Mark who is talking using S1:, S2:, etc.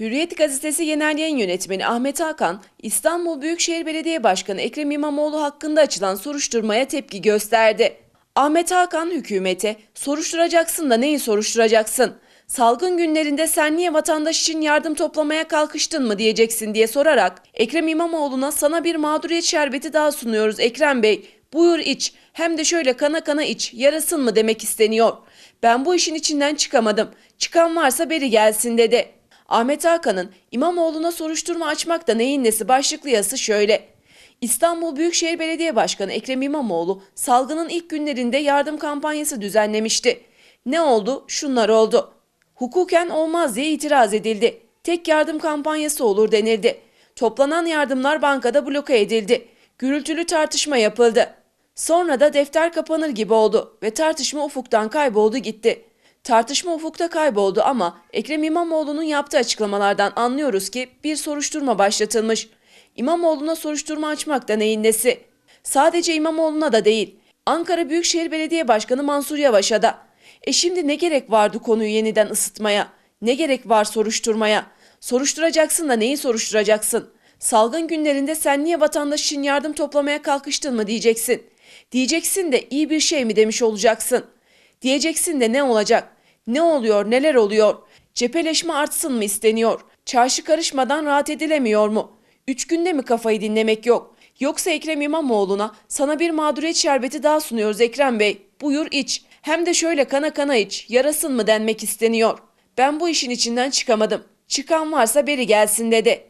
S1: Hürriyet gazetesi genel yayın yönetmeni Ahmet Hakan, İstanbul Büyükşehir Belediye Başkanı Ekrem İmamoğlu hakkında açılan soruşturmaya tepki gösterdi. Ahmet Hakan hükümete soruşturacaksın da neyi soruşturacaksın? Salgın günlerinde sen niye vatandaş için yardım toplamaya kalkıştın mı diyeceksin diye sorarak Ekrem İmamoğlu'na sana bir mağduriyet şerbeti daha sunuyoruz Ekrem Bey. Buyur iç hem de şöyle kana kana iç yarasın mı demek isteniyor. Ben bu işin içinden çıkamadım. Çıkan varsa beri gelsin dedi. Ahmet Hakan'ın İmamoğlu'na soruşturma açmak da neyin nesi başlıklı yazısı şöyle. İstanbul Büyükşehir Belediye Başkanı Ekrem İmamoğlu salgının ilk günlerinde yardım kampanyası düzenlemişti. Ne oldu? Şunlar oldu. Hukuken olmaz diye itiraz edildi. Tek yardım kampanyası olur denildi. Toplanan yardımlar bankada bloke edildi. Gürültülü tartışma yapıldı. Sonra da defter kapanır gibi oldu ve tartışma ufuktan kayboldu gitti. Tartışma ufukta kayboldu ama Ekrem İmamoğlu'nun yaptığı açıklamalardan anlıyoruz ki bir soruşturma başlatılmış. İmamoğlu'na soruşturma açmak da neyin nesi? Sadece İmamoğlu'na da değil. Ankara Büyükşehir Belediye Başkanı Mansur Yavaş'a da. E şimdi ne gerek vardı konuyu yeniden ısıtmaya? Ne gerek var soruşturmaya? Soruşturacaksın da neyi soruşturacaksın? Salgın günlerinde sen niye vatandaş için yardım toplamaya kalkıştın mı diyeceksin. Diyeceksin de iyi bir şey mi demiş olacaksın. Diyeceksin de ne olacak? Ne oluyor, neler oluyor? Cepheleşme artsın mı isteniyor? Çarşı karışmadan rahat edilemiyor mu? Üç günde mi kafayı dinlemek yok? Yoksa Ekrem İmamoğlu'na sana bir mağduriyet şerbeti daha sunuyoruz Ekrem Bey. Buyur iç. Hem de şöyle kana kana iç. Yarasın mı denmek isteniyor. Ben bu işin içinden çıkamadım. Çıkan varsa beri gelsin dedi.